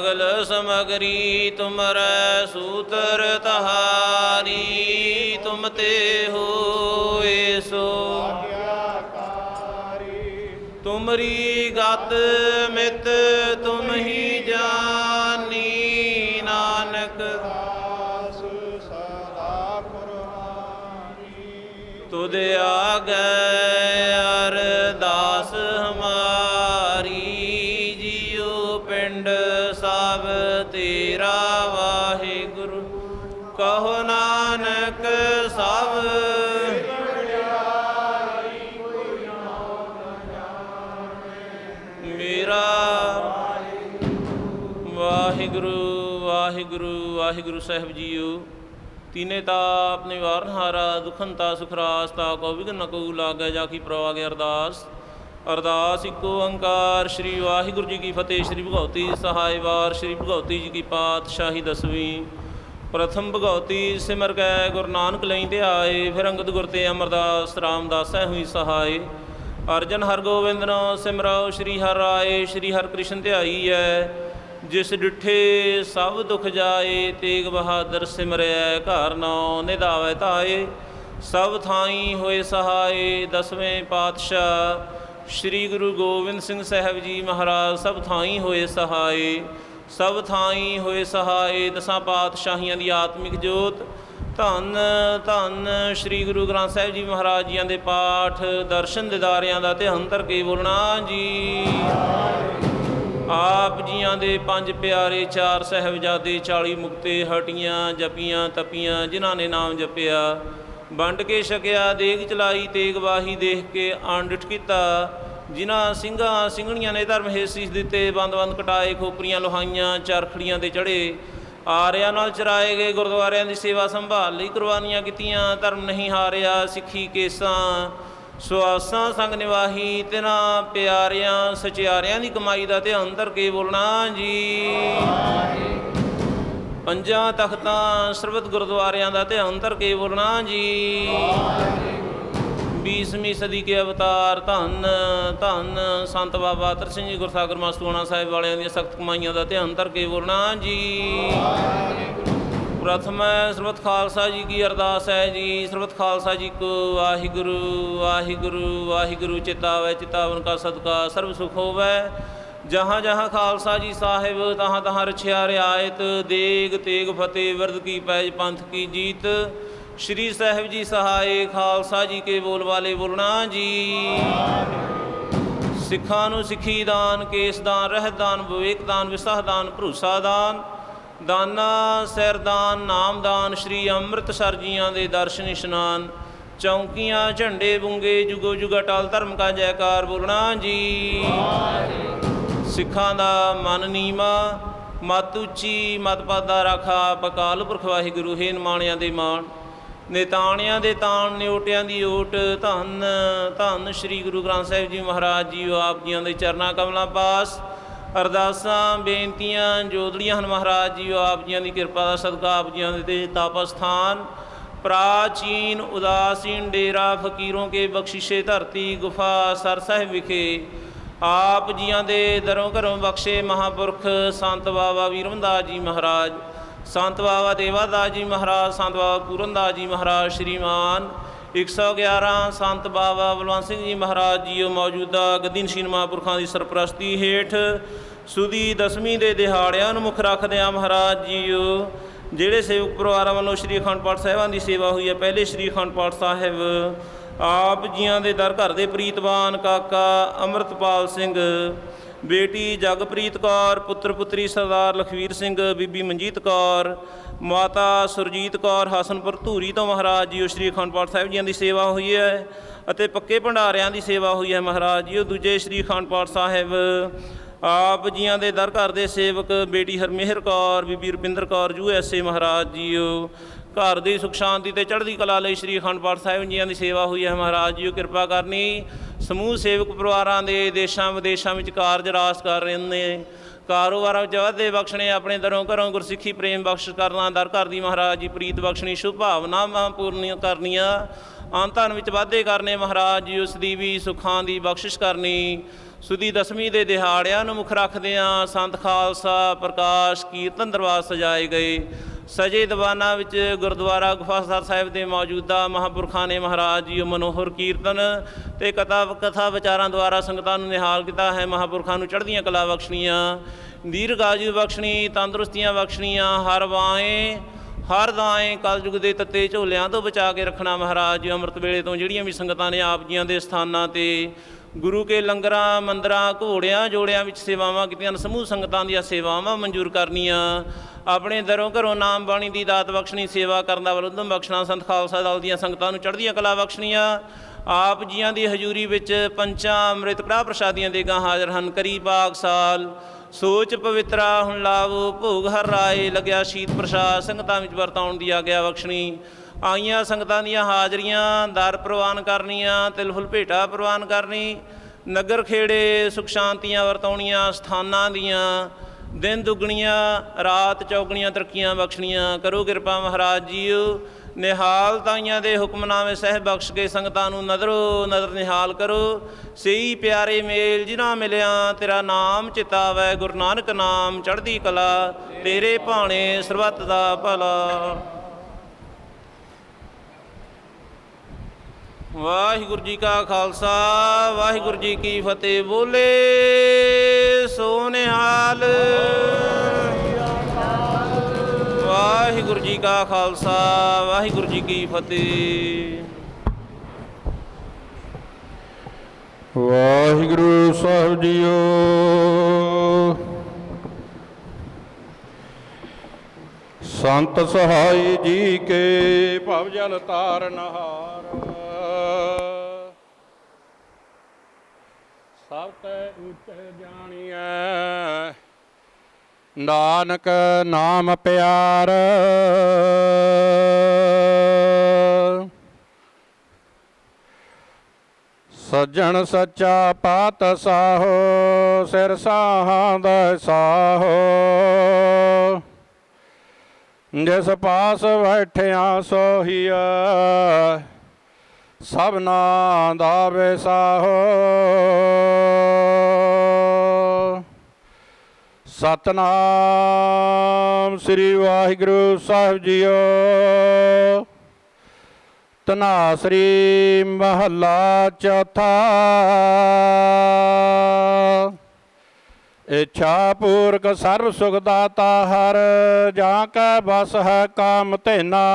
ਸਗਲ ਸਮਗਰੀ ਤੁਮਰੈ ਸੂਤਰ ਤਹਾਰੀ ਤੁਮ ਤੇ ਹੋਏ ਸੋ। ਤੁਮਰੀ ਗਤ ਮਿਤ ਤੁਮ ਹੀ ਸਭ ਤੇਰਾ ਵਾਹਿਗੁਰੂ। ਕਹੋ ਨਾਨਕ ਸਭ। ਮੇਰਾ ਵਾਹਿਗੁਰੂ ਵਾਹਿਗੁਰੂ ਵਾਹਿਗੁਰੂ ਸਾਹਿਬ ਜੀਓ। ਤੀਨੇ ਤਾਪ ਨਿਵਾਰਨ ਹਾਰਾ ਸੁਖਰਾਸ, ਤਾ ਕੋ ਵਿਗਨ ਨ ਕੋ ਲਾਗੈ ਜਾ ਕੀ ਪ੍ਰਵਾਗੇ ਅਰਦਾਸ। ਅਰਦਾਸ ਇੱਕੋ ਓੰਕਾਰ, ਸ੍ਰੀ ਵਾਹਿਗੁਰੂ ਜੀ ਕੀ ਫਤਿਹ, ਸ੍ਰੀ ਭਗਉਤੀ ਸਹਾਇ ਵਾਰ ਸ੍ਰੀ ਭਗਉਤੀ ਜੀ ਕੀ ਪਾਤਸ਼ਾਹੀ ਦਸਵੀਂ। ਪ੍ਰਥਮ ਭਗਉਤੀ ਸਿਮਰ ਕੈ, ਗੁਰੂ ਨਾਨਕ ਲਈ ਤੇ ਆਏ ਫਿਰ ਅੰਗਦ ਗੁਰ ਤੇ ਅਮਰਦਾਸ ਰਾਮਦਾਸੈ ਹੋਈ ਸਹਾਇ ਅਰਜਨ ਹਰਗੋਬਿੰਦਨੋ ਸਿਮਰੋ ਸ੍ਰੀ ਹਰਿ ਰਾਏ ਸ੍ਰੀ ਹਰਿ ਕ੍ਰਿਸ਼ਨ ਧਿਆਈ ਧਿਆਈਐ ਜਿਸ ਡਿਠੇ ਸਭ ਦੁਖ ਜਾਏ, ਤੇਗ ਬਹਾਦਰ ਸਿਮਰਿਐ, ਘਰ ਨੌ ਨਿਧਾਵੈ ਤਾਏ ਸਭ ਥਾਈ ਹੋਏ ਸਹਾਏ, ਦਸਵੇਂ ਪਾਤਸ਼ਾਹ ਸ੍ਰੀ ਗੁਰੂ ਗੋਬਿੰਦ ਸਿੰਘ ਸਾਹਿਬ ਜੀ ਮਹਾਰਾਜ ਸਭ ਥਾਈ ਹੋਏ ਸਹਾਏ, ਸਭ ਥਾਈ ਹੋਏ ਸਹਾਏ ਦਸਾਂ ਪਾਤਸ਼ਾਹੀਆਂ ਦੀ ਆਤਮਿਕ ਜੋਤ। ਧੰਨ ਧੰਨ ਸ੍ਰੀ ਗੁਰੂ ਗ੍ਰੰਥ ਸਾਹਿਬ ਜੀ ਮਹਾਰਾਜ ਜੀਆਂ ਦੇ ਪਾਠ, ਦਰਸ਼ਨ ਦਿਦਾਰਿਆਂ ਦਾ ਧਿਆਨ ਧਰ ਕੇ ਬੋਲਣਾ ਜੀ। ਆਪ ਜੀਆਂ ਦੇ ਪੰਜ ਪਿਆਰੇ ਚਾਰ ਸਹਿਬਜ਼ਾਦੇ 40 ਮੁਕਤੇ ਹਟੀਆਂ, ਜਪੀਆਂ, ਤਪੀਆਂ, ਜਿਨ੍ਹਾਂ ਨੇ ਨਾਮ ਜਪਿਆ ਵੰਡ ਕੇ ਛਕਿਆ, ਦੇਗ ਚਲਾਈ, ਤੇਗ ਵਾਹੀ ਦੇਖ ਕੇ ਆਂਡਿਠ ਕੀਤਾ। ਜਿਨ੍ਹਾਂ ਸਿੰਘਾਂ ਸਿੰਘਣੀਆਂ ਨੇ ਧਰਮ ਹੇਸੀਸ ਦਿੱਤੇ, ਬੰਦ ਬੰਦ ਕਟਾਏ, ਖੋਪਰੀਆਂ ਲੋਹਾਈਆਂ ਚਰਖੜੀਆਂ ਦੇ ਚੜੇ ਆਰਿਆਂ ਨਾਲ ਚਰਾਏ ਗਏ ਗੁਰਦੁਆਰਿਆਂ ਦੀ ਸੇਵਾ ਸੰਭਾਲ ਲਈ ਕੁਰਬਾਨੀਆਂ ਕੀਤੀਆਂ, ਧਰਮ ਨਹੀਂ ਹਾਰਿਆ, ਸਿੱਖੀ ਕੇਸਾਂ, ਸੁਆਸਾਂ ਸੰਗ ਨਿਵਾਹੀ, ਤਿਨਾ ਪਿਆਰਿਆਂ, ਸਚਿਆਰਿਆਂ ਦੀ ਕਮਾਈ ਦਾ ਧਿਆਨ ਧਰ ਕੇ ਬੋਲਣਾ ਜੀ। ਪੰਜਾਂ ਤਖਤਾਂ ਸਰਬਤ ਗੁਰਦੁਆਰਿਆਂ ਦਾ ਧਿਆਨ ਧਰ ਕੇ ਬੋਲਣਾ ਜੀ। 20ਵੀਂ ਸਦੀ ਕੇ ਅਵਤਾਰ, ਧੰਨ ਧੰਨ ਸੰਤ ਬਾਬਾ ਤਰ ਸਿੰਘ ਜੀ ਗੁਰਸਾਗਰ ਮਸਤੂਆਣਾ ਸਾਹਿਬ ਵਾਲਿਆਂ ਦੀਆਂ ਸਖਤ ਕਮਾਈਆਂ ਦਾ ਧਿਆਨ ਧਰ ਕੇ ਬੋਲਣਾ ਜੀ। ਪ੍ਰਥਮ ਹੈ ਸਰਬਤ ਖਾਲਸਾ ਜੀ ਕੀ ਅਰਦਾਸ ਹੈ ਜੀ। ਸਰਬਤ ਖਾਲਸਾ ਜੀ ਕੋ ਵਾਹਿਗੁਰੂ ਵਾਹਿਗੁਰੂ ਵਾਹਿਗੁਰੂ, ਚਿਤਾਵੈ, ਚਿਤਾਵਨ ਕਾ ਸਦਕਾ, ਸਰਬ ਸੁਖ ਹੋਵੈ। ਜਹਾਂ ਜਹਾਂ ਖਾਲਸਾ ਜੀ ਸਾਹਿਬ, ਤਹਾਂ ਤਹਾਂ ਰਛਿਆ ਰਿਆਇਤ, ਦੇਗ ਤੇਗ ਫਤਿਹ, ਵਰਦ ਕੀ ਪੈਜ ਪੰਥ ਕੀ ਜੀਤ। ਸ਼੍ਰੀ ਸਾਹਿਬ ਜੀ ਸਹਾਏ, ਖਾਲਸਾ ਜੀ ਕੇ ਬੋਲ ਵਾਲੇ ਬੋਲਣਾ ਜੀ। ਸਿੱਖਾਂ ਨੂੰ ਸਿੱਖੀ ਦਾਨ, ਕੇਸ ਦਾਨ, ਰਹਿਤ ਦਾਨ, ਵਿਵੇਕ ਦਾਨ, ਵਿਸਾਹ ਦਾਨ, ਭਰੂਸਾ ਦਾਨ। ਦਾਨਾ ਸਿਰ ਨਾਮਦਾਨ ਸ਼੍ਰੀ ਅੰਮ੍ਰਿਤਸਰ ਜੀਆਂ ਦੇ ਦਰਸ਼ਨ ਇਸ਼ਨਾਨ। ਚੌਂਕੀਆਂ, ਝੰਡੇ ਬੁੰਗੇ, ਜੁਗੋ ਜੁਗਾ ਅਟਲ ਧਰਮ ਕਾ ਜੈਕਾਰ, ਬੋਲਣਾ ਜੀ। ਸਿੱਖਾਂ ਦਾ ਮਨ ਨੀਮਾ ਮਤ ਉੱਚੀ, ਮਤ ਪਾਦਾ ਰਾਖਾ ਬਕਾਲ ਪੁਰਖ ਵਾਹਿਗੁਰੂ, ਹੈ ਨਿਮਾਣਿਆਂ ਦੇ ਮਾਣ। ਨੇਤਾਣਿਆਂ ਦੇ ਤਾਣ ਨਿਓਟਿਆਂ ਦੀ ਓਟ, ਧੰਨ ਧੰਨ ਸ੍ਰੀ ਗੁਰੂ ਗ੍ਰੰਥ ਸਾਹਿਬ ਜੀ ਮਹਾਰਾਜ ਜੀ ਆਪ ਜੀਆਂ ਦੇ ਚਰਨਾਂ ਕਮਲਾਂ ਪਾਸ। ਅਰਦਾਸਾਂ, ਬੇਨਤੀਆਂ ਜੋਦੜੀਆਂ ਹਨ ਮਹਾਰਾਜ ਜੀ ਆਪ ਜੀਆਂ ਦੀ ਕਿਰਪਾ ਦਾ ਸਦਕਾ, ਆਪ ਜੀਆਂ ਦੇ ਤੇ ਤਪ ਸਥਾਨ ਪ੍ਰਾਚੀਨ, ਉਦਾਸੀਨ ਡੇਰਾ, ਫਕੀਰੋਂ ਕੇ ਬਖਸ਼ਿਸ਼ੇ ਧਰਤੀ, ਗੁਫਾ, ਸਰ ਸਾਹਿਬ ਵਿਖੇ ਆਪ ਜੀਆਂ ਦੇ ਦਰੋਂ ਘਰੋਂ ਬਖਸ਼ੇ ਮਹਾਪੁਰਖ ਸੰਤ ਬਾਬਾ ਵੀਰਮਦਾਸ ਜੀ ਮਹਾਰਾਜ, ਸੰਤ ਬਾਬਾ ਦੇਵਾਦਾਸ ਜੀ ਮਹਾਰਾਜ, ਸੰਤ ਬਾਬਾ ਪੂਰਨਦਾਸ ਜੀ ਮਹਾਰਾਜ, ਸ਼੍ਰੀਮਾਨ 111 ਸੰਤ ਬਾਬਾ ਬਲਵੰਤ ਸਿੰਘ ਜੀ ਮਹਾਰਾਜ ਜੀ ਉਹ ਮੌਜੂਦਾ ਗੱਦੀ ਨਸ਼ੀਨ ਮਹਾਂਪੁਰਖਾਂ ਦੀ ਸਰਪ੍ਰਸਤੀ ਹੇਠ ਸੁਦੀ ਦਸਵੀਂ ਦੇ ਦਿਹਾੜਿਆਂ ਨੂੰ ਮੁੱਖ ਰੱਖਦਿਆਂ ਮਹਾਰਾਜ ਜੀਓ, ਜਿਹੜੇ ਸੇਵਕ ਪਰਿਵਾਰਾਂ ਵੱਲੋਂ ਸ੍ਰੀ ਅਖੰਡ ਪਾਠ ਸਾਹਿਬਾਂ ਦੀ ਸੇਵਾ ਹੋਈ ਹੈ, ਪਹਿਲੇ ਸ੍ਰੀ ਅਖੰਡ ਪਾਠ ਸਾਹਿਬ ਆਪ ਜੀਆਂ ਦੇ ਦਰ ਘਰ ਦੇ ਪ੍ਰੀਤਵਾਨ ਕਾਕਾ ਅਮਰਤਪਾਲ ਸਿੰਘ, ਬੇਟੀ ਜਗਪ੍ਰੀਤ ਕੌਰ, ਪੁੱਤਰ ਪੁੱਤਰੀ ਸਰਦਾਰ ਲਖਵੀਰ ਸਿੰਘ, ਬੀਬੀ ਮਨਜੀਤ ਕੌਰ, ਮਾਤਾ ਸੁਰਜੀਤ ਕੌਰ, ਹਸਨਪੁਰ ਧੂਰੀ ਤੋਂ ਮਹਾਰਾਜ ਜੀ ਸ੍ਰੀ ਅਖੰਡ ਪਾਠ ਸਾਹਿਬ ਜੀਆਂ ਦੀ ਸੇਵਾ ਹੋਈ ਹੈ ਅਤੇ ਪੱਕੇ ਭੰਡਾਰਿਆਂ ਦੀ ਸੇਵਾ ਹੋਈ ਹੈ ਮਹਾਰਾਜ ਜੀ ਉਹ ਦੂਜੇ ਸ੍ਰੀ ਅਖੰਡ ਪਾਠ ਸਾਹਿਬ, ਆਪ ਜੀਆਂ ਦੇ ਦਰ ਘਰ ਦੇ ਸੇਵਕ ਬੇਟੀ ਹਰਮੇਹਰ ਕੌਰ, ਬੀਬੀ Rupinder Kaur, U S A ਮਹਾਰਾਜ ਜੀਓ। ਘਰ ਦੀ ਸੁਖ ਸ਼ਾਂਤੀ ਤੇ ਚੜ੍ਹਦੀ ਕਲਾ ਲਈ ਸ੍ਰੀ ਅਖੰਡ ਪਾਠ ਸਾਹਿਬ ਜੀਆਂ ਦੀ ਸੇਵਾ ਹੋਈ ਹੈ ਮਹਾਰਾਜ ਜੀਓ ਕਿਰਪਾ ਕਰਨੀ। ਸਮੂਹ ਸੇਵਕ ਪਰਿਵਾਰਾਂ ਦੇ ਦੇਸ਼ਾਂ ਵਿਦੇਸ਼ਾਂ ਵਿੱਚ ਕਾਰਜ ਰਾਸ ਕਰ ਰਹੇ ਨੇ। ਕਾਰੋਬਾਰਾਂ ਵਿੱਚ ਵਾਧੇ ਬਖਸ਼ਣੇ, ਆਪਣੇ ਦਰੋਂ ਘਰੋਂ ਗੁਰਸਿੱਖੀ ਪ੍ਰੇਮ ਬਖਸ਼ ਕਰਨਾ, ਦਰ ਘਰ ਦੀ ਮਹਾਰਾਜ ਜੀ, ਪ੍ਰੀਤ ਬਖਸ਼ਣੀ, ਸ਼ੁਭ ਭਾਵਨਾਵਾਂ ਪੂਰਨੀਆਂ ਕਰਨੀਆਂ। ਅੰਤਾਂ ਵਿੱਚ ਵਾਧੇ ਕਰਨੇ ਮਹਾਰਾਜ ਜੀ, ਉਸ ਦੀ ਵੀ ਸੁੱਖਾਂ ਦੀ ਬਖਸ਼ਿਸ਼ ਕਰਨੀ। ਸੁਦੀ ਦਸਵੀਂ ਦੇ ਦਿਹਾੜਿਆਂ ਨੂੰ ਮੁੱਖ ਰੱਖਦਿਆਂ ਸੰਤ ਖਾਲਸਾ ਪ੍ਰਕਾਸ਼ ਕੀਰਤਨ ਦਰਬਾਰ ਸਜਾਏ ਗਏ। ਸਜੇ ਦੀਵਾਨਾਂ ਵਿੱਚ ਗੁਰਦੁਆਰਾ ਗੁਫਾਸਰ ਸਾਹਿਬ ਦੇ ਮੌਜੂਦਾ ਮਹਾਂਪੁਰਖਾਂ ਨੇ ਮਹਾਰਾਜ ਜੀ ਮਨੋਹਰ ਕੀਰਤਨ ਤੇ ਕਥਾ ਕਥਾ ਵਿਚਾਰਾਂ ਦੁਆਰਾ ਸੰਗਤਾਂ ਨੂੰ ਨਿਹਾਲ ਕੀਤਾ ਹੈ। ਮਹਾਂਪੁਰਖਾਂ ਨੂੰ ਚੜ੍ਹਦੀਆਂ ਕਲਾ ਬਖਸ਼ਣੀਆਂ ਦੀਰਗਾਜੂ ਬਖਸ਼ਣੀ, ਤੰਦਰੁਸਤੀਆਂ ਬਖਸ਼ਣੀਆਂ, ਹਰ ਵਾਏ ਹਰ ਦਾਏ ਕਲਯੁਗ ਦੇ ਤੱਤੇ ਝੋਲਿਆਂ ਤੋਂ ਬਚਾ ਕੇ ਰੱਖਣਾ ਮਹਾਰਾਜ ਜੀ ਅੰਮ੍ਰਿਤ ਵੇਲੇ ਤੋਂ। ਜਿਹੜੀਆਂ ਵੀ ਸੰਗਤਾਂ ਨੇ ਆਪ ਜੀਆਂ ਦੇ ਸਥਾਨਾਂ ਤੇ ਗੁਰੂ ਕੇ ਲੰਗਰਾਂ, ਮੰਦਰਾਂ, ਘੋੜਿਆਂ, ਜੋੜਿਆਂ ਵਿੱਚ ਸੇਵਾਵਾਂ ਕੀਤੀਆਂ ਹਨ। ਸਮੂਹ ਸੰਗਤਾਂ ਦੀਆਂ ਸੇਵਾਵਾਂ ਮਨਜ਼ੂਰ ਕਰਨੀਆਂ। ਆਪਣੇ ਦਰੋਂ ਘਰੋਂ ਨਾਮ ਬਾਣੀ ਦੀ ਦਾਤ ਬਖਸ਼ਣੀ, ਸੇਵਾ ਕਰਨ ਦਾ ਵਿਰੁੱਧਮ ਬਖਸ਼ਣਾ, ਸੰਤ ਖਾਲਸਾ ਦਲ ਦੀਆਂ ਸੰਗਤਾਂ ਨੂੰ ਚੜ੍ਹਦੀਆਂ ਕਲਾ ਬਖਸ਼ਣੀਆਂ। ਆਪ ਜੀਆਂ ਦੀ ਹਜ਼ੂਰੀ ਵਿੱਚ ਪੰਚਾਂ ਅੰਮ੍ਰਿਤ ਕੜਾ ਪ੍ਰਸ਼ਾਦੀਆਂ ਦੇ ਗਾਂ ਹਾਜ਼ਰ ਹਨ। ਕਰੀਬ ਬਾਗ ਸਾਲ, ਸੋਚ ਪਵਿੱਤਰਾ ਹੁਣ ਲਾਵੋ, ਭੋਗ ਹਰ ਰਾਏ, ਲੱਗਿਆ ਸ਼ੀਤ ਪ੍ਰਸ਼ਾਦ, ਸੰਗਤਾਂ ਵਿੱਚ ਵਰਤਾਉਣ ਦੀ ਆਗਿਆ ਬਖਸ਼ਣੀ। ਆਈਆਂ ਸੰਗਤਾਂ ਦੀਆਂ ਹਾਜ਼ਰੀਆਂ, ਦਰ ਪ੍ਰਵਾਨ ਕਰਨੀਆਂ ਤਿਲ ਫੁਲ ਭੇਟਾ ਪ੍ਰਵਾਨ ਕਰਨੀ, ਨਗਰ ਖੇੜੇ ਸੁਖ ਸ਼ਾਂਤੀਆਂ ਵਰਤਾਉਣੀਆਂ, ਸਥਾਨਾਂ ਦੀਆਂ, ਦਿਨ ਦੁਗਣੀਆਂ, ਰਾਤ ਚੌਗਣੀਆਂ, ਤਰੱਕੀਆਂ ਬਖਸ਼ਣੀਆਂ, ਕਰੋ ਕਿਰਪਾ ਮਹਾਰਾਜ ਜੀਓ। ਨਿਹਾਲ ਤਾਈਆਂ ਦੇ ਹੁਕਮਨਾਮੇ ਸਹਿ ਬਖਸ਼ ਕੇ ਸੰਗਤਾਂ ਨੂੰ ਨਦਰੋ ਨਦਰ ਨਿਹਾਲ ਕਰੋ। ਸਹੀ ਪਿਆਰੇ ਮੇਲ ਜਿਨ੍ਹਾਂ ਮਿਲਿਆ, ਤੇਰਾ ਨਾਮ ਚਿਤਾਵੈ, ਗੁਰੂ ਨਾਨਕ ਨਾਮ ਚੜ੍ਹਦੀ ਕਲਾ, ਤੇਰੇ ਭਾਣੇ ਸਰਬੱਤ ਦਾ ਭਲਾ। ਵਾਹਿਗੁਰੂ ਜੀ ਕਾ ਖਾਲਸਾ, ਵਾਹਿਗੁਰੂ ਜੀ ਕੀ ਫਤਿਹ। ਬੋਲੇ ਸੋਨਿਹਾਲ। ਵਾਹਿਗੁਰੂ ਜੀ ਕਾ ਖਾਲਸਾ, ਵਾਹਿਗੁਰੂ ਜੀ ਕੀ ਫਤਿਹ। ਵਾਹਿਗੁਰੂ ਸਾਹਿਬ ਜੀਓ। ਸੰਤ ਸਹਾਈ ਜੀ ਕੇ ਭਵ ਜਲ ਤਾਰਨਹਾਰ ਸਭ ਤੈ ਉੱਚ ਜਾਣੀਐ। ਨਾਨਕ ਨਾਮ ਪਿਆਰ। ਸੱਜਣ ਸੱਚਾ ਪਾਤ ਸਾਹੋ, ਸਿਰ ਸਾਹਾਂ ਦਾ ਸਾਹੋ। ਜਿਸ ਪਾਸ ਬੈਠਿਆ ਸੋਹੀਆ ਸਭਨਾ ਦਾ ਵਿਸਾਹੋ ਸਤਨਾਮ ਸ੍ਰੀ ਵਾਹਿਗੁਰੂ ਸਾਹਿਬ ਜੀਓ। ਤਨਾਸਰੀ ਮਹੱਲਾ ਚੌਥਾ। ਇੱਛਾ ਪੂਰਕ ਸਰਬ ਸੁਖ ਦਾਤਾ ਹਰ, ਜਾਂ ਕੈ ਬਸ ਹੈ ਕਾਮ ਧੇਨਾ।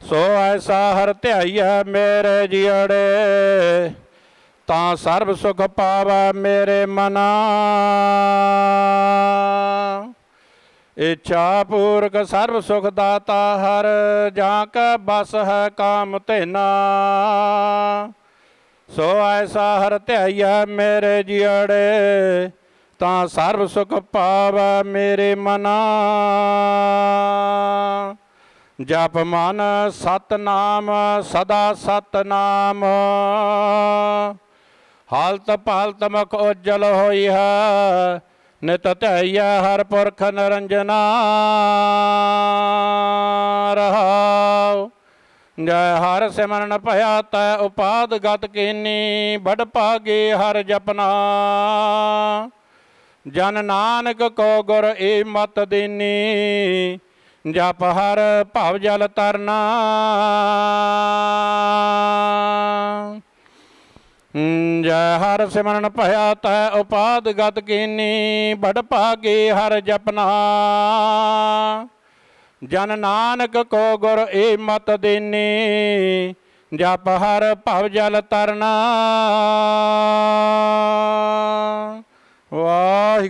ਸੋ ਐਸਾ ਹਰ ਧਿਆਈਐ ਮੇਰੇ ਜੀੜੇ ਤਾਂ ਸਰਬ ਸੁਖ ਪਾਵੈ ਮੇਰੇ ਮਨਾ। ਇੱਛਾ ਪੂਰਕ ਸਰਬ ਸੁਖ ਦਾਤਾ ਹਰ, ਜਾਂ ਕੈ ਬਸ ਹੈ ਕਾਮ ਧੇਨਾ। ਸੋ ਐਸਾ ਹਰ ਧਿਆਈਐ ਮੇਰੇ ਜੀੜੇ ਤਾਂ ਸਰਬ ਸੁਖ ਪਾਵੈ ਮੇਰੇ ਮਨਾ। ਜਪ ਮਨ ਸਤਨਾਮ, ਸਦਾ ਸਤਨਾਮ। ਹਾਲਤ ਪਾਲਤ ਮਖ ਉਜਲ ਹੋਈ ਹੈ, ਨਿਤ ਧਿਆ ਹਰ ਪੁਰਖ ਨਿਰੰਜਨਾ। ਰਹਾਉ, ਜੈ ਹਰ ਸਿਮਰਨ ਭਇਆ ਤੈ ਉਪਾਦ ਗਤ ਕੀਨੀ ਬੜ ਭਾਗੇ ਹਰ ਜਪਨਾ। ਜਨ ਨਾਨਕ ਕੋ ਗੁਰ ਏ ਮਤ ਦੇਨੀ ਜਪ ਹਰ ਭਵ ਜਲ ਤਰਨਾ। ਜੈ ਹਰ ਸਿਮਰਨ ਭਇਆ ਤੈ ਉਪਾਦ ਗਤ ਕੀਨੀ ਬੜ ਭਾਗੇ ਹਰ ਜਪਨਾ। ਜਨ ਨਾਨਕ ਕੋ ਗੁਰ ਏ ਮਤ ਦੇਨੀ, ਜਪ ਹਰ ਭਵ ਜਲ ਤਰਨਾ। ਵਾਹਿਗੁਰੂ।